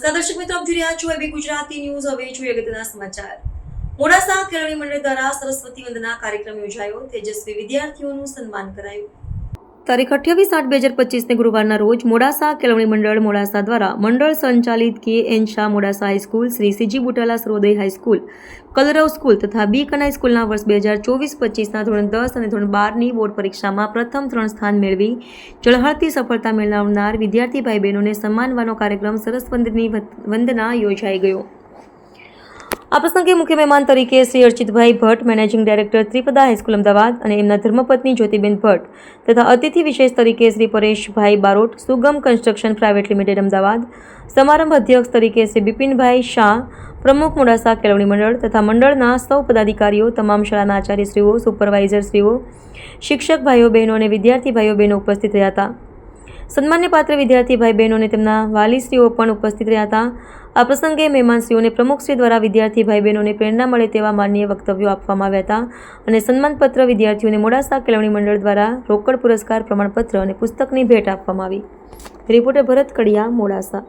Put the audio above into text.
દર્શક મિત્રો, આપ જોઈ રહ્યા છો એબી ગુજરાતી ન્યૂઝ. હવે જોઈએ અગત્યના સમાચાર. મોડાસા કેળવણી મંડળ દ્વારા સરસ્વતી વંદના કાર્યક્રમ યોજાયો. તેજસ્વી વિદ્યાર્થીઓનું સન્માન કરાયું. તારીખ અઠ્યાવીસ આઠ બે હજાર પચીસને ગુરુવારના રોજ મોડાસા કેળવણી મંડળ મોડાસા દ્વારા મંડળ સંચાલિત K N Shah Modasa high school Shri C G Butala Sarvodaya high school Kalrav school તથા બી કના સ્કૂલના વર્ષ બે હજાર ચોવીસ પચીસના ધોરણ દસ અને ધોરણ બારની બોર્ડ પરીક્ષામાં પ્રથમ ત્રણ સ્થાન મેળવી ચળહળતી સફળતા મેળવનાર વિદ્યાર્થી ભાઈ બહેનોને સન્માનવાનો કાર્યક્રમ સરસ વંદની વંદના યોજાઈ ગયો. આ પ્રસંગે મુખ્ય મહેમાન તરીકે Shri Architbhai Bhatt, managing director Tripada high school Ahmedabad અને એમના ધર્મપત્ની જ્યોતિબેન ભટ્ટ તથા અતિથિ વિશેષ તરીકે શ્રી પરેશભાઈ બારોટ, સુગમ કન્સ્ટ્રક્શન પ્રાઇવેટ લિમિટેડ અમદાવાદ, સમારંભ અધ્યક્ષ તરીકે શ્રી બિપિનભાઈ શાહ, પ્રમુખ મોડાસા કેળવણી મંડળ તથા મંડળના સૌ પદાધિકારીઓ, તમામ શાળાના આચાર્યશ્રીઓ, સુપરવાઇઝરશ્રીઓ, શિક્ષક ભાઈઓ બહેનો અને વિદ્યાર્થી ભાઈઓ બહેનો ઉપસ્થિત રહ્યા હતા. સન્માન્ય પાત્ર વિદ્યાર્થી ભાઈ બહેનો અને તેમના વાલીશ્રીઓ પણ ઉપસ્થિત રહ્યા હતા. આ પ્રસંગે મહેમાનશ્રીઓને પ્રમુખશ્રી દ્વારા વિદ્યાર્થી ભાઈ બહેનોને પ્રેરણા મળે તેવા માનનીય વક્તવ્યો આપવામાં આવ્યા હતા અને સન્માનપત્ર વિદ્યાર્થીઓને મોડાસા કેળવણી મંડળ દ્વારા રોકડ પુરસ્કાર પ્રમાણપત્ર અને પુસ્તકની ભેટ આપવામાં આવી. રિપોર્ટર ભરત કડિયા, મોડાસા.